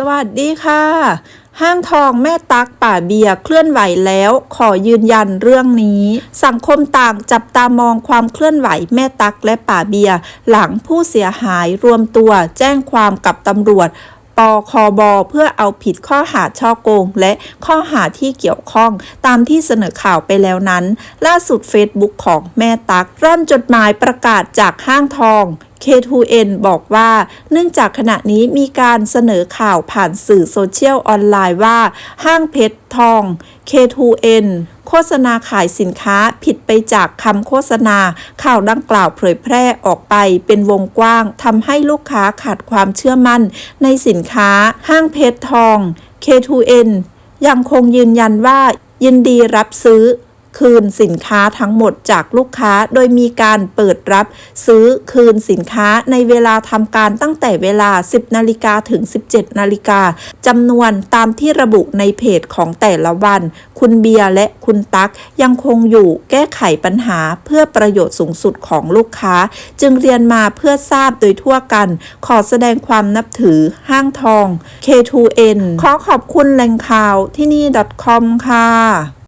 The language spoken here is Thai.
สวัสดีค่ะ ห้างทองแม่ตักป่าเบียเคลื่อนไหวแล้ว ขอยืนยันเรื่องนี้ สังคมต่างจับตามองความเคลื่อนไหวแม่ตักและป่าเบีย หลังผู้เสียหายรวมตัวแจ้งความกับตำรวจปคบเพื่อเอาผิดข้อหาช่อโกง และข้อหาที่เกี่ยวข้องตามที่เสนอข่าวไปแล้วนั้น ล่าสุด Facebook ของแม่ตักร่อนจดหมายประกาศจากห้างทอง K2N บอกว่า เนื่องจากขณะนี้มีการเสนอข่าวผ่านสื่อโซเชียลออนไลน์ว่า ห้างเพชรทอง K2N โฆษณาขายสินค้าผิดไปจากคำโฆษณา ข่าวดังกล่าวเผยแพร่ออกไปเป็นวงกว้างทำให้ลูกค้าขาดความเชื่อมั่น ในสินค้าห้างเพชรทอง K2N ยังคงยืนยันว่ายินดีรับซื้อ คืนสินค้าทั้งหมดจากลูกค้า โดยมีการเปิดรับซื้อคืนสินค้าในเวลาทำการตั้งแต่เวลา 10 นาฬิกาถึง 17 นาฬิกาจำนวนตามที่ระบุในเพจของแต่ละวัน คุณเบียร์และคุณตั๊กยังคงอยู่แก้ไขปัญหาเพื่อประโยชน์สูงสุดของลูกค้า จึงเรียนมาเพื่อทราบโดยทั่วกัน ขอแสดงความนับถือห้างทอง K2N ขอขอบคุณแหล่งข่าวที่นี่ .com ค่ะ